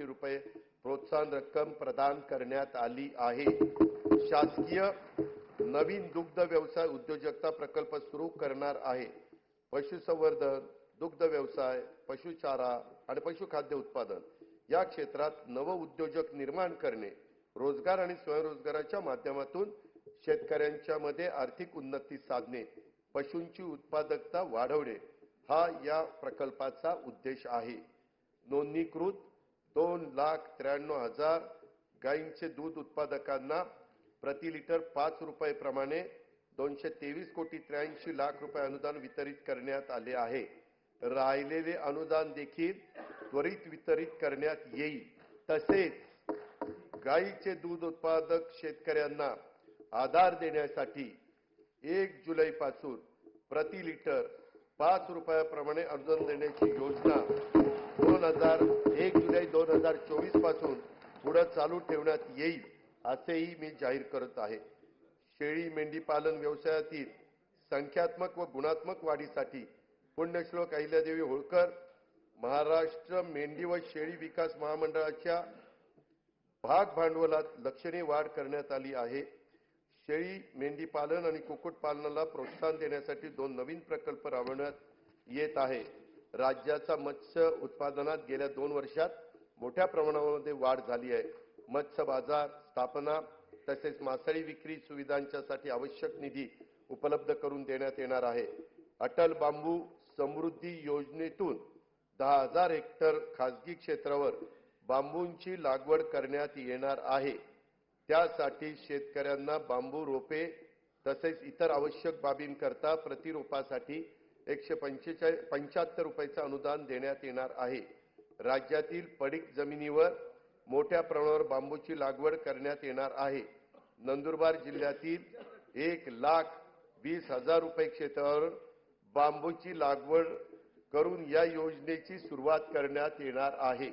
कोटी रुपये प्रोत्साहन रक्कम प्रदान करण्यात आली आहे. शासकीय नवीन दुग्ध व्यवसाय उद्योजकता प्रकल्प सुरू करणार आहे. पशुसंवर्धन दुग्ध व्यवसाय पशुचारा आणि पशुखाद्य उत्पादन या क्षेत्रात नव उद्योजक निर्माण करणे रोजगार आणि स्वयंरोजगाराच्या माध्यमातून शेतकऱ्यांच्या मध्ये आर्थिक उन्नती साधणे पशूंची उत्पादकता वाढवणे हा या प्रकल्पाचा उद्देश आहे. नोंदणीकृत दोन लाख त्र्याण्णव हजार गायींचे दूध उत्पादकांना प्रति लिटर पाच रुपये प्रमाणे दोनशे तेवीस कोटी त्र्याऐंशी लाख रुपये अनुदान वितरित करण्यात आले आहे. राहिलेले अनुदान देखील त्वरित वितरित करण्यात येईल. तसेच गायीचे दूध उत्पादक शेतकऱ्यांना आधार देण्यासाठी एक जुलैपासून प्रति लिटर पाच रुपयाप्रमाणे अनुदान देण्याची योजना दोन हजार हजार चोवीसपासून पुढे चालू ठेवण्यात येईल असेही मी जाहीर करत आहे. शेळी मेंढी पालन व्यवसायातील संख्यात्मक व गुणात्मक वाढीसाठी पुण्यश्लोक अहिल्यादेवी होळकर महाराष्ट्र मेंढी व शेळी विकास महामंडळाच्या भाग भांडवलात लक्षणीय वाढ करण्यात आली आहे. शेळी मेंढी पालन आणि कुक्कुटपालनाला प्रोत्साहन देण्यासाठी दोन नवीन प्रकल्प राबवण्यात येत आहे. राज्याचा मत्स्य उत्पादनात गेल्या दोन वर्षात मोठ्या प्रमाणामध्ये वाढ झाली आहे. मत्स्य बाजार स्थापना तसेच मासळी विक्री सुविधांच्यासाठी आवश्यक निधी उपलब्ध करून देण्यात येणार आहे. अटल बांबू समृद्धी योजनेतून दहा हजार हेक्टर खासगी क्षेत्रावर बांबूंची लागवड करण्यात येणार आहे. त्यासाठी शेतकऱ्यांना बांबू रोपे तसेच इतर आवश्यक बाबींकरता प्रतिरोपासाठी एकशे पंचेचाळीस पंच्याहत्तर रुपयाचं अनुदान देण्यात येणार आहे. राज्यातील पडीक जमिनीवर मोठ्या प्रमाणावर बांबूची लागवड करण्यात येणार आहे. नंदुरबार जिल्ह्यातील एक लाख वीस हजार रुपये क्षेत्रावर बांबूची लागवड करून या योजनेची सुरुवात करण्यात येणार आहे.